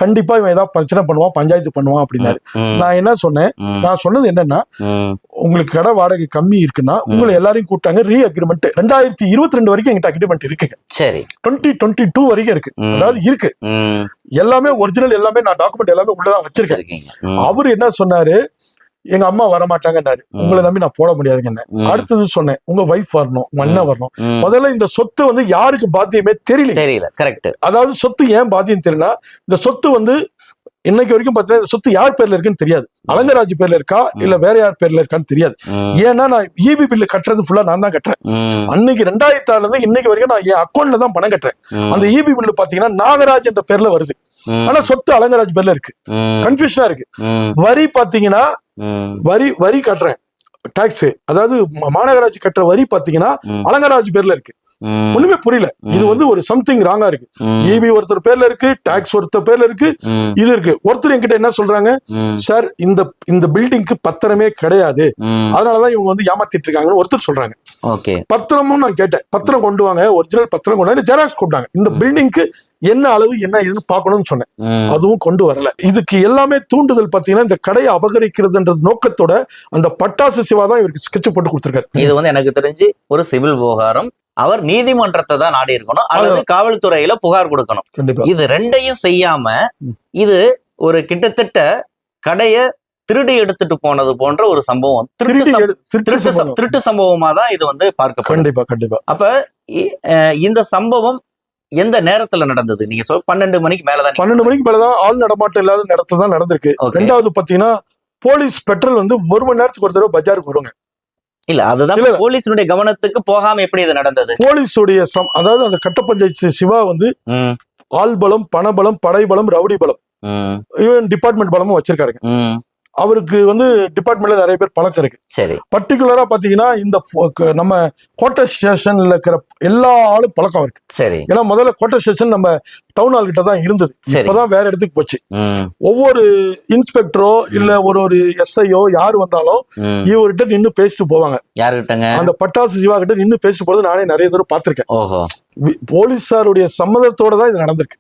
A: கண்டிப்பா இவன் ஏதாவது பிரச்சனை பண்ணுவான் பஞ்சாயத்து பண்ணுவான் அப்படின்னாரு. நான் என்ன சொன்னேன்? நான் சொன்னது என்னன்னா உங்களுக்கு கடை வாடகை கம்மி இருக்குன்னா உங்களை எல்லாரையும் கூப்பிட்டாங்க ரீ அக்ரிமெண்ட் ரெண்டாயிரத்தி இருபத்தி ரெண்டு வரைக்கும் எங்கிட்ட அக்ரிமெண்ட் இருக்குங்க
B: சரி.
A: டுவெண்ட்டி டுவெண்ட்டி டூ வரைக்கும் இருக்கு. அதாவது இருக்கு. எல்லாமே ஒரிஜினல் எல்லாமே நான் டாக்குமெண்ட் எல்லாமே உள்ளதான் வச்சிருக்கேன். அவரு என்ன சொன்னாரு? எங்க அம்மா வர மாட்டாங்கன்னாரு
B: ம்.
A: உங்களை நம்பி நான் போட முடியாதுங்க
B: ம்,
A: அடுத்தது சொன்னேன் உங்க வைஃப் வரணும் உங்க அண்ணன் வரணும். முதல்ல இந்த சொத்து வந்து யாருக்கு பாத்தியமே தெரியல.
B: தெரியல கரெக்ட்
A: அதாவது சொத்து ஏன் பாத்தியம் தெரியல. இந்த சொத்து வந்து இன்னைக்கு வரைக்கும் பாத்தீங்கன்னா சொத்து யார் பேர்ல இருக்குன்னு தெரியாது. அலங்கராஜ் பேர்ல இருக்கா இல்ல வேற யார் பேர்ல இருக்கான்னு தெரியாது. ஏன்னா நான் இபி பில்லு கட்டுறது ஃபுல்லா நான் தான் கட்டுறேன். அன்னைக்கு ரெண்டாயிரத்தி ஆறுல இருந்து இன்னைக்கு வரைக்கும் நான் என் அக்கௌண்ட்ல தான் பணம் கட்டுறேன். அந்த இபி பில்லு பாத்தீங்கன்னா நாகராஜ் என்ற பேர்ல வருது. ஆனா சொத்து அலங்கராஜ் பேர்ல இருக்கு. கன்ஃபியூஷனா இருக்கு. வரி பாத்தீங்கன்னா வரி வரி கட்டுறேன். டாக்ஸ் அதாவது மாநகராட்சி கட்டுற வரி பாத்தீங்கன்னா அலங்கராஜ் பேர்ல இருக்கு. ஒண்ணுமே புரியல. இது வந்து ஒரு சம்திங் ராங்கா இருக்கு. இபி ஒருத்தர் பேர்ல இருக்கு டாக்ஸ் ஒருத்தர் பேர்ல இருக்கு இது இருக்கு. ஒருத்தர் என்கிட்ட என்ன சொல்றாங்க? சார் இந்த இந்த பில்டிங்க்கு பத்திரமே கிடையாது. அதனாலதான் இவங்க வந்து ஏமாத்திட்டு இருக்காங்கன்னு ஒருத்தர் சொல்றாங்க.
B: ஓகே.
A: பத்திரமும் நான் கேட்டேன். பத்திரம் கொண்டு வாங்க. ஒரிஜினல் பத்திரம் கொண்டு வாங்க. ஜெராக்ஸ் கொண்டாங்க இந்த பில்டிங்க்கு என்ன அளவு என்ன ஏதுன்னு பார்க்கணும்னு சொன்னேன். அதுவும் கொண்டு வரல. இதுக்கு எல்லாமே தூண்டுதல் பாத்தீங்கன்னா இந்த கடையை அபகரிக்கிறதுன்ற நோக்கத்தோட அந்த பட்டாசு சிவா தான் இவருக்கு ஸ்கெட்ச் போட்டு கொடுத்திருக்காரு.
B: இது வந்து எனக்கு தெரிஞ்சு ஒரு சிவில் விவகாரம். அவர் நீதிமன்றத்தை தான் நாடி இருக்கணும். அல்லது காவல்துறையில புகார் கொடுக்கணும். இது ரெண்டையும் செய்யாம. இது ஒரு கிட்டத்தட்ட கடைய திருடி எடுத்துட்டு போனது போன்ற ஒரு சம்பவம். திருட்டு
A: திருட்டு சம்பவம்.
B: தான் இது வந்து பார்க்கப்படுது.
A: கண்டிப்பா கண்டிப்பா.
B: அப்ப இந்த சம்பவம் எந்த நேரத்துல நடந்தது? நீங்க சொல் பன்னெண்டு மணிக்கு மேலதான்
A: பன்னெண்டு மணிக்கு மேலதான் ஆள் நடமாட்டம் இல்லாத இடத்துல தான் நடந்திருக்கு. ரெண்டாவது பாத்தீங்கன்னா போலீஸ் பெட்ரோல் வந்து ஒரு மணி நேரத்துக்கு ஒரு தடவை பஜாருக்கு வருவாங்க
B: இல்ல அதுதான். போலீஸினுடைய கவனத்துக்கு போகாம எப்படி இது நடந்தது?
A: போலீஸுடைய சம் அதாவது அந்த கட்ட பஞ்சாயத்து சிவா வந்து ஆள் பலம் பணபலம் படை பலம் ரவுடி பலம். ஈவன் டிபார்ட்மெண்ட் பலமும் வச்சிருக்காருங்க.
B: ம்.
A: அவருக்கு வந்து டிபார்ட்மெண்ட்ல நிறைய பேர் பழக்கம் இருக்கு.
B: சரி.
A: பர்டிகுலரா பாத்தீங்கன்னா இந்த நம்ம கோட்டை ஸ்டேஷன்ல இருக்கிற எல்லா ஆளும் பழக்கம் இருக்கு
B: சரி.
A: ஏன்னா முதல்ல கோட்டை ஸ்டேஷன் நம்ம டவுன் ஹால் கிட்ட தான் இருந்தது. இப்பதான் வேற இடத்துக்கு போச்சு. ஒவ்வொரு இன்ஸ்பெக்டரோ இல்ல ஒரு ஒரு எஸ்ஐயோ யார் வந்தாலும். இவர்கிட்ட நின்னு பேசிட்டு போவாங்க.
B: யாருகிட்டங்க
A: அந்த பட்டாசு சிவா கிட்ட நின்னு பேசிட்டு போறது நானே நிறைய தடவை பார்த்திருக்கேன். போலீசாருடைய சம்மதத்தோட தான் இது நடந்திருக்கு.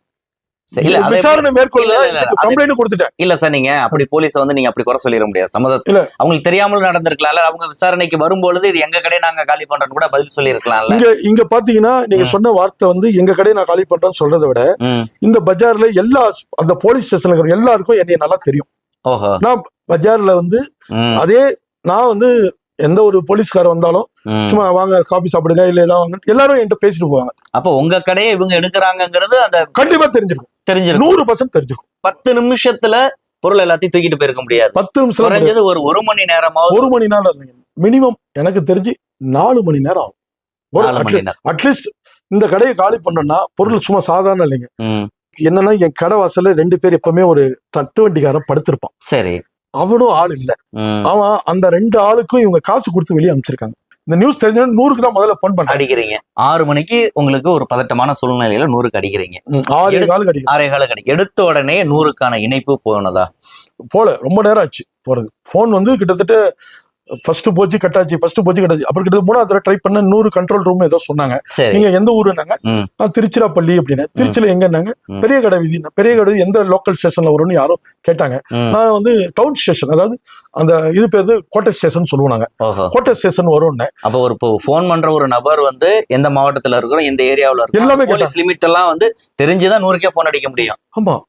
B: இல்ல
A: விசாரணை மேற்கொள்ள கம்ப்ளைண்ட் கொடுத்துட்டேன்.
B: இல்ல சார் நீங்க அப்படி போலீஸ வந்து நீங்க அப்படி குறை சொல்லிட முடியாது. சம்மதம். அவங்களுக்கு தெரியாமல் நடந்திருக்கலாம்ல அவங்க விசாரணைக்கு வரும்பொழுது இது எங்க கடையை நாங்க காலி பண்றோம்னு கூட பதில் சொல்லியிருக்கலாம்ல.
A: இங்க இங்க பாத்தீங்கன்னா நீங்க. சொன்ன வார்த்தை வந்து எங்க கடையை நான் காலி பண்றேன்னு சொல்றதை விட இந்த பஜார்ல எல்லா அந்த போலீஸ் ஸ்டேஷன்ல எல்லாருக்கும் என்னைய நல்லா தெரியும். நான் பஜார்ல வந்து அதே நான் வந்து எந்த ஒரு போலீஸ்காரர் வந்தாலும். சும்மா வாங்க காபி சாப்பிடுங்க இல்ல ஏதாவது வாங்க எல்லாரும் என்கிட்ட பேசிட்டு போவாங்க.
B: அப்ப உங்க கடையை இவங்க எடுக்கிறாங்கங்கிறது அந்த
A: கண்டிப்பா தெரிஞ்சிருக்கும்.
B: தெரிஞ்சிருக்கும்.
A: நூறு பர்சன்ட் தெரிஞ்சிருக்கும்
B: பத்து நிமிஷத்துல பொருள் எல்லாத்தையும் தூக்கிட்டு போயிருக்க முடியாது.
A: பத்து நிமிஷம்
B: குறைஞ்சது ஒரு ஒரு மணி நேரமாவது
A: ஒரு மணி நேரம் மினிமம் எனக்கு தெரிஞ்சு நாலு மணி நேரம் ஆகும்.
B: நேரம்.
A: அட்லீஸ்ட் இந்த கடையை காலி பண்ணோம்னா பொருள் சும்மா சாதாரண இல்லைங்க. என்னன்னா என் கடை வாசல்ல ரெண்டு பேர் எப்பவுமே ஒரு தட்டு வண்டிக்காரன் படுத்திருப்பான்.
B: சரி.
A: அவனும் ஆள் இல்ல. அவன் அந்த ரெண்டு ஆளுக்கும் இவங்க காசு கொடுத்து வெளியே அனுப்பிச்சிருக்காங்க. இந்த நியூஸ் தெரிஞ்ச நூறுக்கு தான் முதல்ல போன் பண்ணாங்க
B: அடிக்கிறீங்க. ஆறு மணிக்கு உங்களுக்கு ஒரு பதட்டமான சூழ்நிலையில நூறுக்கு அடிக்கிறீங்க.
A: ஆறு
B: எடு-
A: கால் கிடைக்கும்
B: ஆறே கால கிடைக்கும் எடுத்த உடனே நூறுக்கான இணைப்பு போனதா?
A: போல ரொம்ப நேரம் ஆச்சு போறது. போன் வந்து கிட்டத்தட்ட ஃபர்ஸ்ட் போச்சு கட்டாச்சு ஃபர்ஸ்ட் போச்சு கட்டாச்சு. அப்புறம் கிட்ட மூணாவது தடவை ட்ரை பண்ண நூறு கண்ட்ரோல் ரூம் ஏதோ சொன்னாங்க. நீங்க எந்த ஊருனாங்க. நான் திருச்சிராப்பள்ளி அப்படின்னு. திருச்சியில எங்கன்னாங்க. பெரிய கடை வீதி. பெரிய கடை எந்த லோக்கல் ஸ்டேஷன்ல வரும்னு யாரோ கேட்டாங்க. நான் வந்து டவுன் ஸ்டேஷன் அதாவது அந்த இது பேர் கோட்டை ஸ்டேஷன் சொல்லுவோம் நாங்க கோட்டை ஸ்டேஷன் வரும்னு.
B: அப்ப ஒரு போன் பண்ற ஒரு நபர் வந்து எந்த மாவட்டத்துல இருக்கிறோம் எந்த ஏரியாவுல
A: எல்லாமே
B: இருக்கோம் போலீஸ் லிமிட் எல்லாம் வந்து தெரிஞ்சுதான் நூறுக்கே போன் அடிக்க முடியும்.
A: ஆமா.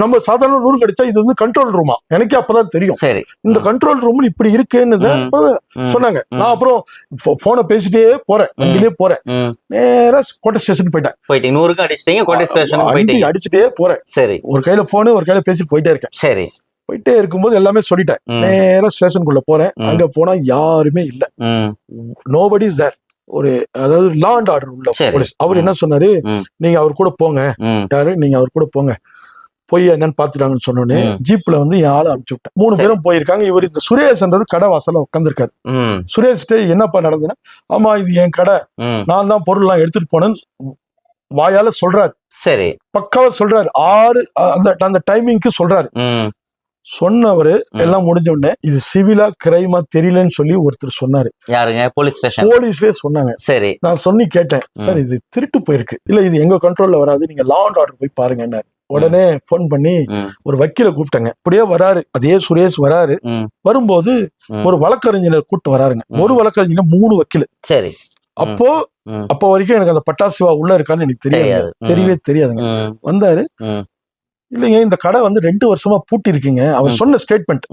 A: நம்ம சாதாரண நூறு கிடைச்சா இது வந்து கண்ட்ரோல் ரூமா எனக்கே அப்பதான் தெரியும்.
B: சரி.
A: இந்த கண்ட்ரோல் ரூம் இப்படி இருக்குன்னு சொன்னாங்க. நான் அப்புறம் போனை பேசிட்டே போறேன். வண்டியிலே போறேன். நேரா கோட்டை ஸ்டேஷன் போயிட்டேன்.
B: போயிட்டீங்க. நூறுக்கு அடிச்சிட்டீங்க கோட்டை
A: வண்டி
B: போயிட்டீங்க.
A: அடிச்சுட்டே போறேன்.
B: சரி.
A: ஒரு கையில போனு ஒரு கையில பேசிட்டு போயிட்டே இருக்கேன்.
B: சரி.
A: போயிட்டே இருக்கும்போது எல்லாமே சொல்லிட்டேன். நேரா ஸ்டேஷனுக்குள்ள போறேன். அங்க போனா யாருமே இல்ல. நோபடி இஸ் தேர் ஒரு அதாவது லா அண்ட் ஆர்டர் உள்ள. போலீஸ் அவர் என்ன சொன்னாரு. நீங்க அவர் கூட போங்க. யாரு? நீங்க அவர் கூட போங்க. போய் என்னன்னு பாத்துட்டாங்கன்னு சொன்னோடனே. ஜீப்ல வந்து என் ஆளை அனுப்பிச்சு விட்டேன். மூணு. பேரும் போயிருக்காங்க. இவர் இந்த சுரேஷ்ன்றவர் கடை வாசல்ல உட்காந்துருக்காரு சுரேஷ்கிட்ட என்னப்பா நடந்ததுன்னா ஆமா இது என் கடை. நான் தான் பொருள் எல்லாம் எடுத்துட்டு போனேன்னு வாயால சொல்றாரு.
B: சரி.
A: பக்காவா சொல்றாரு. ஆறு அந்த அந்த டைமிங்க்கு சொல்றாரு. சொன்னவரு எல்லாம் முடிஞ்ச உடனே இது சிவிலா கிரைமா தெரியலன்னு சொல்லி ஒருத்தர் சொன்னாரு.
B: யாருங்க? போலீஸ் ஸ்டேஷன்
A: போலீஸ்லயே சொன்னாங்க.
B: சரி.
A: நான் சொல்லி கேட்டேன். சார் இது திருட்டு போயிருக்கு. இல்ல இது எங்க கண்ட்ரோல்ல வராது. நீங்க லா அண்ட் ஆர்டர் போய் பாருங்க என்ன உடனே ஃபோன் பண்ணி. ஒரு வக்கீல கூப்பிட்டாங்க. அப்படியே வராரு. அதே சுரேஷ் வராரு. வரும்போது. ஒரு வழக்கறிஞர் கூப்பிட்டு வராருங்க. ஒரு வழக்கறிஞர் மூணு வக்கீல்.
B: சரி.
A: அப்போ. அப்போ வரைக்கும் எனக்கு அந்த பட்டாசுவா உள்ள இருக்கான்னு எனக்கு தெரியாது. தெரியவே தெரியாதுங்க. வந்தாரு. இல்லைங்க இந்த கடை வந்து ரெண்டு வருஷமா பூட்டி இருக்கீங்க அவர். சொன்ன ஸ்டேட்மெண்ட்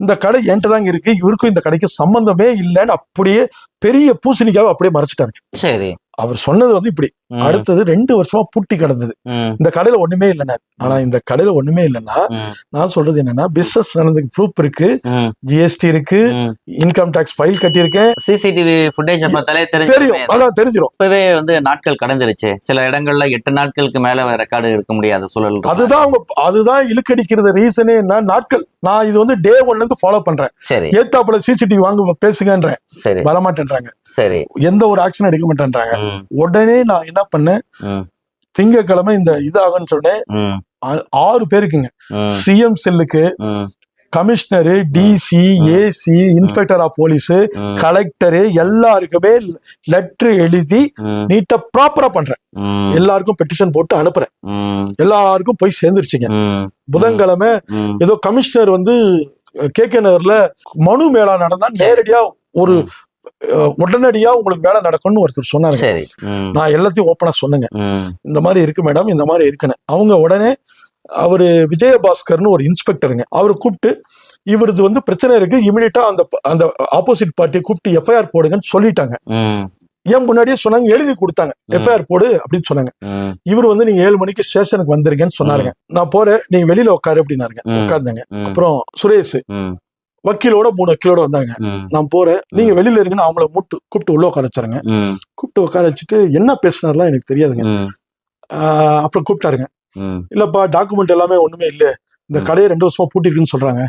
A: இந்த கடை என்கிட்ட தாங்க இருக்கு. இவருக்கும் இந்த கடைக்கு சம்பந்தமே இல்லைன்னு அப்படியே பெரிய பூசணிக்காவை அப்படியே மறைச்சிட்டாரு
B: சரி.
A: அவர் சொன்னது வந்து இப்படி. அடுத்தது ரெண்டு வருஷமா பூட்டி கிடந்தது. இந்த கடையில ஒண்ணுமே இல்லைன்னா ஆனா இந்த கடையில ஒண்ணுமே இல்லைன்னா நான் சொல்றது என்னன்னா பிசினஸ் நடந்ததுக்கு ப்ரூஃப் இருக்கு. ஜிஎஸ்டி இருக்கு. இன்கம் டாக்ஸ் ஃபைல் கட்டியிருக்கேன்.
B: சிசிடிவி ஃபுட்டேஜ் பார்த்தாலே
A: தெரியும். அதான் தெரிஞ்சிடும்
B: இப்பவே வந்து நாட்கள் கடந்துருச்சு. சில இடங்கள்ல எட்டு நாட்களுக்கு மேல ரெக்கார்டு எடுக்க முடியாத சூழல் இருக்கு.
A: அதுதான் அவங்க அதுதான் இழுக்கடிக்கிறது ரீசனே என்ன நாட்கள். நான் இது வந்து டே ஒன்ல இருந்து ஃபாலோ பண்றேன்.
B: சரி.
A: ஏத்தாப்புல சிசிடிவி வாங்க பேசுங்கன்றேன்.
B: சரி.
A: வரமாட்டேன்றாங்க.
B: சரி.
A: எந்த ஒரு ஆக்ஷன் எடுக்க மாட்டேன்றாங்க. உடனே நான் என்ன பண்ணேன். திங்கக்கிழமை இந்த இதாகும்னு சொன்னேன். ஆறு பேருக்குங்க. சிஎம் செல்லுக்கு commissioner DC. AC inspector of police collector எல்லாருக்குமே லெட்டர் எழுதி நீட்டா ப்ராப்பரா பண்றேன். எல்லாருக்கும் பெட்டிஷன் போட்டு அனுப்புறேன். எல்லாருக்கும் போய் சேர்ந்துருச்சுங்க. புதன்கிழமை ஏதோ கமிஷனர் வந்து கே கே நகர்ல மனு மேளா நடந்தா. நேரடியா ஒரு உடனடியா உங்களுக்கு வேலை நடக்கும்னு ஒருத்தர் சொன்னாரு நான் எல்லாத்தையும் ஓப்பனா சொன்னேங்க. இந்த மாதிரி இருக்கு மேடம் இந்த மாதிரி இருக்குன்னு. அவங்க உடனே அவரு விஜயபாஸ்கர்னு ஒரு இன்ஸ்பெக்டருங்க அவரை கூப்பிட்டு இவரது வந்து பிரச்சனை இருக்கு இமிடியட்டா அந்த அந்த ஆப்போசிட் பார்ட்டியை கூப்பிட்டு எஃப்ஐஆர் போடுங்கன்னு சொல்லிட்டாங்க. ஏன் முன்னாடியே சொன்னாங்க எழுதி கொடுத்தாங்க. எஃப்ஐஆர் போடு அப்படின்னு சொன்னாங்க. இவர் வந்து நீங்க ஏழு மணிக்கு ஸ்டேஷனுக்கு வந்துருங்கன்னு சொன்னாருங்க. நான் போறேன் நீங்க வெளியில உட்காரு அப்படின்னாருங்க. உட்கார்ந்தாங்க. அப்புறம் சுரேஷ். வக்கீலோட மூணு வக்கீலோட வந்தாங்க. நான் போறேன். நீங்க வெளியில இருங்கன்னு அவங்கள மூட்டு கூப்பிட்டு உள்ள உட்கார வச்சாருங்க. கூப்பிட்டு உட்கார வச்சுட்டு என்ன பேசினார்லாம் எனக்கு தெரியாதுங்க. அப்புறம் கூப்பிட்டாருங்க. இல்லப்பா டாக்குமெண்ட் எல்லாமே ஒண்ணுமே இல்ல. இந்த. கடையை ரெண்டு வருஷமா பூட்டிருக்குன்னு சொல்றாங்க.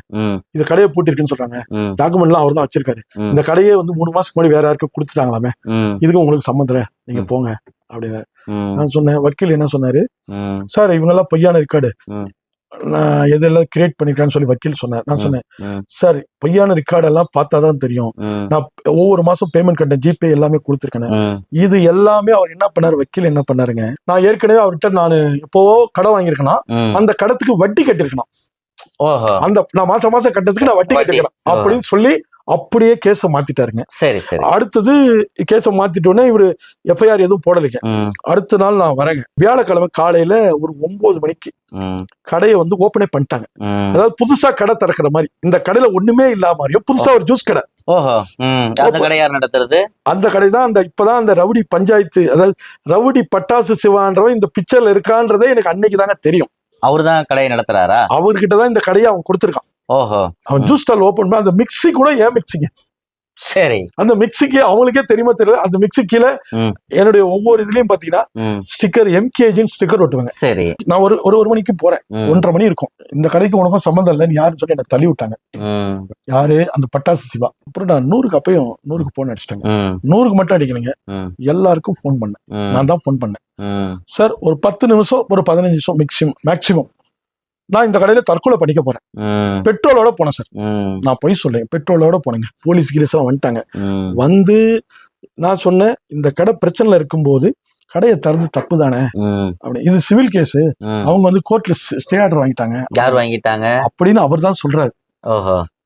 A: இந்த கடையை பூட்டிருக்குன்னு சொல்றாங்க. டாக்குமெண்ட் எல்லாம் அவர் தான் வச்சிருக்காரு. இந்த கடையே வந்து மூணு மாசத்துக்கு முன்னாடி வேற யாருக்கும் கொடுத்துட்டாங்களாமே. இதுக்கு உங்களுக்கு சம்மந்தம். நீங்க. போங்க அப்படின்னு நான் சொன்னேன். வக்கீல் என்ன சொன்னாரு? சார் இவங்க எல்லாம் பொய்யான ரெக்கார்டு. நான் எதெல்லாம் கிரியேட் பண்ணிருக்கேன்னு சொல்லி வக்கீல் சொன்னார் நான். சொன்னேன். சார் பொய்யான ரெக்கார்டு எல்லாம் பார்த்தாதான் தெரியும்
B: ம்,
A: நான் ஒவ்வொரு மாசம் பேமெண்ட் கட்டேன் ஜிபே எல்லாமே கொடுத்துருக்கேன் இது எல்லாமே அவர் என்ன பண்ணாரு வக்கீல் என்ன பண்ணாருங்க நான் ஏற்கனவே அவர்கிட்ட நான் எப்போவோ கடன் வாங்கியிருக்கேனா. அந்த கடத்துக்கு வட்டி கட்டிருக்கணும்
B: ஓஹோ
A: அந்த நான் மாசம் மாசம் கட்டத்துக்கு நான் வட்டி. கட்டிருக்கேன். அப்படின்னு சொல்லி அப்படியே கேஸ மாத்திட்டாருங்க.
B: சரி சரி.
A: அடுத்தது கேஸ மாத்திட்ட உடனே இவரு எஃப்ஐஆர் எதுவும் போடலைங்க. அடுத்த நாள் நான் வரேங்க. வியாழக்கிழமை காலையில ஒரு ஒன்பது மணிக்கு கடையை வந்து ஓப்பனே பண்ணிட்டாங்க. அதாவது புதுசா கடை திறக்கிற மாதிரி. இந்த கடையில ஒண்ணுமே இல்லாம மாதிரியும் புதுசா ஒரு ஜூஸ் கடை.
B: ஓஹோ. அந்த கடை யார் நடத்துறது?
A: அந்த கடை தான் அந்த இப்பதான் அந்த ரவுடி பஞ்சாயத்து அதாவது ரவுடி பட்டாசு சிவான்றவன் இந்த பிக்சர்ல இருக்கான்றதே எனக்கு அன்னைக்கு தாங்க தெரியும்.
B: அவர்தான் கடையை நடத்துறாரா?
A: அவர்கிட்ட தான் இந்த கடையை அவன் கொடுத்துருக்கான்.
B: ஓஹோ.
A: அவன். ஜூஸ் ஸ்டால் ஓபன் பண்ண அந்த மிக்ஸி கூட ஏன் மிக்சிங்க
B: சரி.
A: அந்த மிக்ஸிக்கு அவங்களுக்கே தெரியுமா தெரியல அந்த மிக்ஸி கீழே
B: ம்.
A: என்னுடைய ஒவ்வொரு இதுலயும் பாத்தீங்கன்னா ஸ்டிக்கர் எம்கேஜின்னு ஸ்டிக்கர் ஒட்டுவாங்க.
B: சரி.
A: நான் ஒரு ஒரு ஒரு மணிக்கு போறேன். ஒன்றரை மணி இருக்கும். இந்த கடைக்கு உனக்கும் சம்மந்தம் இல்லைன்னு யாருன்னு சொல்லி என்ன தள்ளி விட்டாங்க. யாரு? அந்த பட்டாசு சிவா. அப்புறம் நான் நூறுக்கு அப்பயும் நூறுக்கு போன் அடிச்சிட்டாங்க. நூறுக்கு மட்டும் அடிக்கலைங்க. எல்லாருக்கும் ஃபோன் பண்ணேன். நான் தான் ஃபோன் பண்ணேன். சார் ஒரு பத்து நிமிஷம் ஒரு பதினஞ்சு நிமிஷம் மேக்சிமம் மேக்சிமம் நான் இந்த கடையில தற்கொலை பண்ணிக்க போறேன். பெட்ரோலோட போனேன் சார். நான் போய் சொல்றேன் பெட்ரோலோட போனேங்க. போலீஸ் கீழஸ் எல்லாம் வந்துட்டாங்க. வந்து நான் சொன்னேன் இந்த கடை பிரச்சனைல இருக்கும்போது கடையை திறந்து தப்பு தானே? அப்படி. இது சிவில் கேஸ். அவங்க வந்து கோர்ட்ல ஸ்டே ஆர்டர் வாங்கிட்டாங்க.
B: யார் வாங்கிட்டாங்க?
A: அப்படின்னு அவர் தான் சொல்றாரு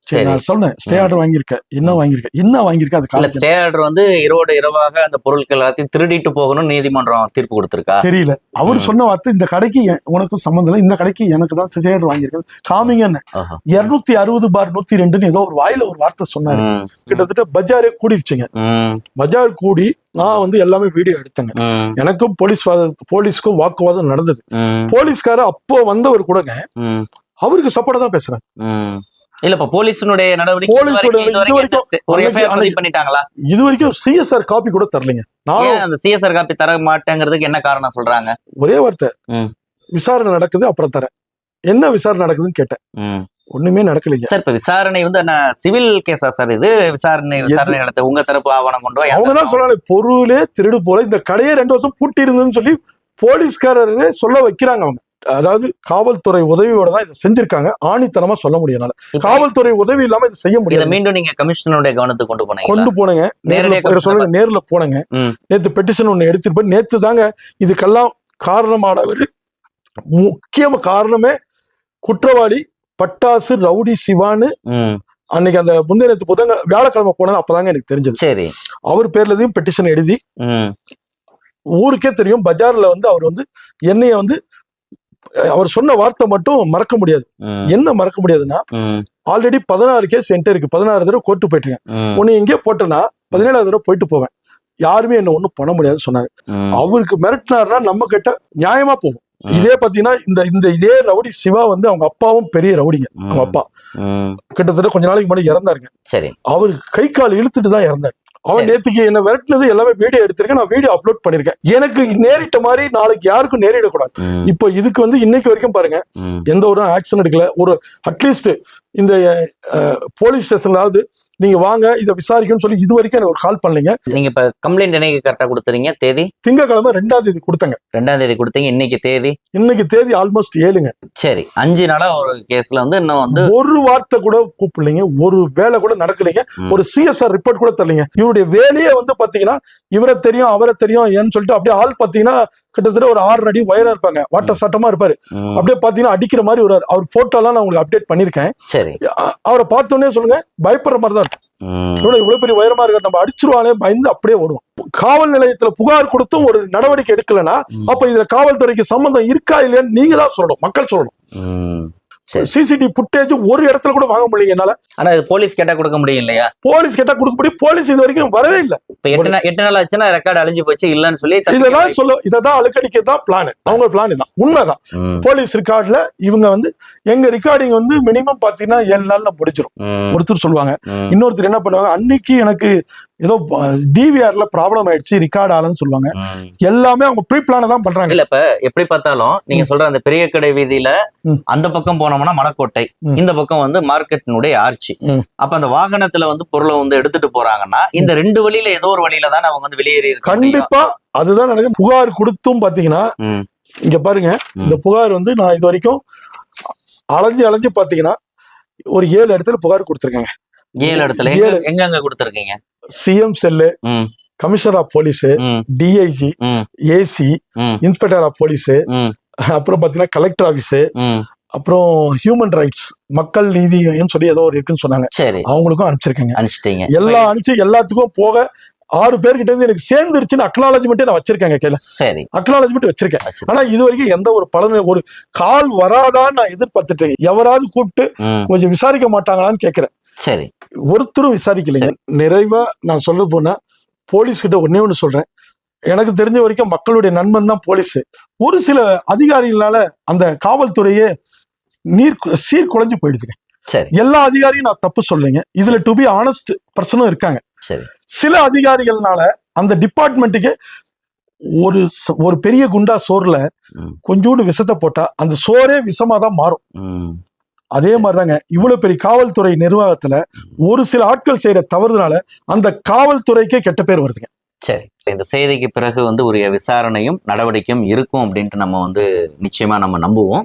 A: சரி. நான் சொன்னேன் ஸ்டே ஆர்டர் வாங்கியிருக்க. என்ன வாங்கியிருக்க? என்ன வாங்கியிருக்க? அது
B: ஸ்டே ஆர்டர் வந்து இரவோடு இரவாக அந்த பொருட்கள் எல்லாத்தையும் திருடிட்டு போகணும் நீதிமன்றம் தீர்ப்பு கொடுத்திருக்கா?
A: தெரியல. அவர்.
B: சொன்ன
A: வார்த்தை இந்த கடைக்கு உனக்கும் சம்மந்தம் இல்லை. இந்த கடைக்கு எனக்கு தான் ஸ்டே ஆர்டர் வாங்கியிருக்கேன் காமிங்கன்னு இருநூத்தி அறுபது பார் நூத்தி ரெண்டுன்னு ஏதோ ஒரு வாயில ஒரு வார்த்தை சொன்னாரு. கிட்டத்தட்ட பஜாரே கூடிருச்சுங்க.
B: ம்,
A: பஜார் கூடி நான் வந்து எல்லாமே வீடியோ எடுத்தேங்க. எனக்கும் போலீஸ் போலீஸ்க்கும் வாக்குவாதம் நடந்தது. போலீஸ்கார அப்போ வந்தவர் கூடங்க அவருக்கு சப்போர்ட்டா தான் பேசுறேன்.
B: இல்ல இப்ப போலீஸினுடைய நடவடிக்கை
A: போலீஸோட
B: பண்ணிட்டாங்களா?
A: இது வரைக்கும் சிஎஸ்ஆர் காப்பி கூட தரலைங்க. நானும்
B: அந்த சிஎஸ்ஆர் காப்பி தர மாட்டேங்கிறதுக்கு என்ன காரணம் சொல்றாங்க?
A: ஒரே வார்த்தை. விசாரணை நடக்குது அப்புறம் தரேன். என்ன விசாரணை நடக்குதுன்னு கேட்டேன். ஒண்ணுமே நடக்கலைங்க.
B: சார் இப்ப விசாரணை வந்து என்ன சிவில் கேஸா சார் இது? விசாரணை விசாரணை நடத்த உங்க தரப்பு ஆவணம் கொண்டு
A: அவங்க தான் சொல்றாங்க பொருளே திருடு போல. இந்த கடையே ரெண்டு வருஷம் பூட்டி இருந்ததுன்னு சொல்லி போலீஸ்காரரே சொல்ல வைக்கிறாங்க அவங்க. அதாவது காவல்துறை உதவியோட தான் இதை செஞ்சிருக்காங்க. ஆணித்தனமா சொல்ல
B: இப்ப
A: காவல்துறை உதவி இல்லாம இதை செய்ய முடியாது.
B: மீண்டும் நீங்க கமிஷனருடைய கவனத்துக்கு கொண்டு போனீங்க
A: கொண்டு போனேங்க. நேர்ல சொல்லுங்க நேர்ல போனேங்க. நேத்து பெட்டிஷன் ஒண்ணு எடுத்துட்டு போய் நேத்து தாங்க இதுக்கெல்லாம் காரணமானவர். முக்கிய காரணமே குற்றவாளி பட்டாசு ரவுடி சிவான்னு. அன்னைக்கு அந்த முந்தைய நேத்து புதங்க வியாழக்கிழமை போனது அப்பதாங்க எனக்கு தெரிஞ்சது.
B: சரி.
A: அவர் பேர்லதையும் பெட்டிஷன் எழுதி. ஊருக்கே தெரியும். பஜார்ல வந்து அவர் வந்து என்னைய வந்து அவர் சொன்ன வார்த்தை மட்டும் மறக்க முடியாது. என்ன மறக்க முடியாதுன்னா. ஆல்ரெடி பதினாறு கேஸ் என்கிட்ட இருக்கு பதினாறு தடவை கோர்ட்டு போயிட்டுருக்கேன். உன்னை எங்கேயோ போட்டேன்னா பதினேழாவது தடவை போயிட்டு போவேன் யாருமே என்ன ஒண்ணும் பண்ண முடியாதுன்னு சொன்னாரு. அவருக்கு மிரட்டினாருன்னா நம்ம கிட்ட நியாயமா போகும். இதே பாத்தீங்கன்னா இந்த இந்த இதே ரவுடி சிவா வந்து அவங்க அப்பாவும் பெரிய ரவுடிங்க அவங்க அப்பா. கிட்டத்தட்ட கொஞ்ச நாளைக்கு முன்னாடி இறந்தாருங்க
B: சரி
A: அவருக்கு கை கால் இழுத்துட்டு தான் இறந்தார் அவன். நேத்துக்கு என்ன விரட்டினது எல்லாமே வீடியோ எடுத்திருக்கேன் நான் வீடியோ அப்லோட் பண்ணிருக்கேன் எனக்கு நேரிட்ட மாதிரி நாளைக்கு யாருக்கும் நேரிடக்கூடாது
B: ம்.
A: இப்போ இதுக்கு வந்து இன்னைக்கு வரைக்கும் பாருங்க. எந்த ஒரு ஆக்ஷன் எடுக்கல ஒரு அட்லீஸ்ட் இந்த போலீஸ் ஸ்டேஷன்லாவது நீங்க வாங்க இதை விசாரிக்கணும்னு சொல்லி இது வரைக்கும் எனக்கு ஒரு கால் பண்ணலைங்க.
B: நீங்க இப்ப கம்ப்ளைண்ட் என்னைக்கு கரெக்டா கொடுத்துறீங்க? தேதி?
A: திங்கக்கிழமை ரெண்டாம் தேதி கொடுத்தாங்க.
B: ரெண்டாம் தேதி கொடுத்தீங்க இன்னைக்கு தேதி?
A: இன்னைக்கு தேதி ஆல்மோஸ்ட் ஏழுங்க.
B: சரி அஞ்சு நாளா ஒரு கேஸ்ல வந்து இன்னும் வந்து
A: ஒரு வார்த்தை கூட கூப்பிடலைங்க. ஒரு வேலை கூட நடக்கலைங்க. ஒரு சிஎஸ்ஆர் ரிப்போர்ட் கூட தரலைங்க. இவருடைய வேலையே வந்து பாத்தீங்கன்னா இவரை தெரியும் அவரை தெரியும் ஏன்னு சொல்லிட்டு அப்படியே ஆள் பாத்தீங்கன்னா கிட்டத்தட்ட ஒரு ஆறு அடி உயரம் இருப்பாங்க. வாட்ட சட்டமா இருப்பாரு. அப்படியே பாத்தீங்கன்னா அடிக்கிற மாதிரி ஒரு அவர் போட்டோ எல்லாம் நான் உங்களுக்கு அப்டேட் பண்ணிருக்கேன்.
B: சரி.
A: அவரை பார்த்தோன்னே சொல்லுங்க பயப்படுற மாதிரி தான் இருக்கும். இவ்வளவு பெரிய உயரமா இருக்க நம்ம அடிச்சிருவானே பயந்து அப்படியே ஓடுவோம் காவல் நிலையத்துல புகார் கொடுத்தும் ஒரு நடவடிக்கை எடுக்கலன்னா. அப்ப இதுல காவல்துறைக்கு சம்பந்தம் இருக்கா இல்லையான்னு நீங்க தான் சொல்லணும் மக்கள் சொல்லணும். சிசிடிவி புட்டேஜ் ஒரு இடத்துல கூட வாங்க முடியல என்னால.
B: ஆனா இது போலீஸ் கேட்டா கொடுக்க முடியும் இல்லையா?
A: போலீஸ் கேட்டா கொடுக்க முடியும். போலீஸ் இது வரைக்கும் வரவே இல்லை.
B: இப்ப எட்டு நாள் எட்டு நாள் ஆச்சுன்னா ரெக்கார்டு அழிஞ்சு போச்சு இல்லன்னு சொல்லி
A: இதெல்லாம் சொல்ல இததான் அழுக்கடிக்க தான் பிளான் அவங்க பிளான் தான். உண்மைதான். போலீஸ் ரெக்கார்ட்ல இவங்க வந்து எங்க ரெக்கார்டிங் வந்து மினிமம் பாத்தீங்கன்னா ஏழு நாள்ல முடிச்சிடும். ஒருத்தர் சொல்லுவாங்க. இன்னொருத்தர் என்ன பண்ணுவாங்க? அன்னைக்கு எனக்கு ஏதோ டிவிஆர்ல ப்ராப்ளம் ஆயிடுச்சு ரெக்கார்ட் ஆகலன்னு சொல்லுவாங்க. எல்லாமே அவங்க ப்ரீ பிளான தான் பண்றாங்க
B: இல்ல இப்ப எப்படி பார்த்தாலும் நீங்க சொல்ற அந்த பெரிய கடை வீதியில. அந்த பக்கம் போனோம்னா மலைக்கோட்டை. இந்த பக்கம் வந்து மார்க்கெட்டினுடைய ஆர்ச்சி. அப்ப அந்த வாகனத்துல வந்து பொருளை வந்து எடுத்துட்டு போறாங்கன்னா இந்த ரெண்டு வழியில ஏதோ ஒரு வழியில தானே அவங்க வந்து வெளியேறி.
A: கண்டிப்பா அதுதான் நடக்கும் புகார் கொடுத்தும் பாத்தீங்கன்னா. இங்க பாருங்க. இந்த புகார் வந்து நான் இது வரைக்கும் அலைஞ்சு அலைஞ்சு பாத்தீங்கன்னா ஒரு ஏழு இடத்துல புகார் கொடுத்துருக்காங்க
B: ஏழு இடத்துல. எங்க எங்க கொடுத்துருக்கீங்க
A: CM cell. Commissioner of police. DIG. AC. Inspector of police. அப்புறம் பாத்தீங்கன்னா கலெக்டர் ஆபீஸ். அப்புறம் ஹியூமன் ரைட்ஸ் மக்கள் நீதின்னு சொல்லி ஏதோ ஒரு இருக்குன்னு சொன்னாங்க அவங்களுக்கும் அனுப்பிச்சிருக்கேங்க
B: அனுப்பிச்சிட்டீங்க
A: எல்லாம் அனுப்பிச்சு எல்லாத்துக்கும் போக ஆறு பேர்கிட்ட இருந்து எனக்கு சேர்ந்துருச்சுன்னு அக்னாலஜ்மெண்ட்டே நான் வச்சிருக்கேங்க கையில
B: சரி
A: அக்னாலஜ்மெண்ட் வச்சிருக்கேன்
B: வச்சு-
A: ஆனா இது வரைக்கும் எந்த ஒரு பலன் ஒரு கால் வராதான்னு நான் எதிர்பார்த்துட்டு இருக்கேன் எவராவது கூப்பிட்டு. கொஞ்சம் விசாரிக்க மாட்டாங்களான்னு கேக்குறேன்
B: சரி.
A: ஒருத்தரும் விசாரிக்கலைங்க. நிறைவா நான் சொல்ல போனா போலீஸ் கிட்ட ஒன்னே ஒண்ணு சொல்றேன். எனக்கு தெரிஞ்ச வரைக்கும் மக்களுடைய நண்பன் தான் போலீஸ். ஒரு சில அதிகாரிகளால அந்த காவல்துறையே நீர் கு- சீர்குலைஞ்சு போயிடுதுங்க.
B: சரி.
A: எல்லா அதிகாரியும் நான் தப்பு சொல்லுங்க இதுல டு பி ஆனஸ்ட் பர்சனும் இருக்காங்க.
B: சரி.
A: சில அதிகாரிகள்னால அந்த டிபார்ட்மெண்ட்டுக்கு ஒரு ஒரு பெரிய குண்டா சோறுல
B: ம்.
A: கொஞ்சோண்டு விஷத்தை போட்டா அந்த சோறே விஷமா தான் மாறும். அதே மாதிரிதாங்க. இவ்வளவு பெரிய காவல்துறை நிர்வாகத்துல ஒரு சில ஆட்கள் செய்யற தவறுனால அந்த காவல்துறைக்கே கெட்ட பேர் வருதுங்க.
B: சரி. இந்த செய்திக்கு பிறகு வந்து உரிய விசாரணையும் நடவடிக்கையும் இருக்கும் அப்படின்ட்டு நம்ம வந்து நிச்சயமா நம்ம நம்புவோம்.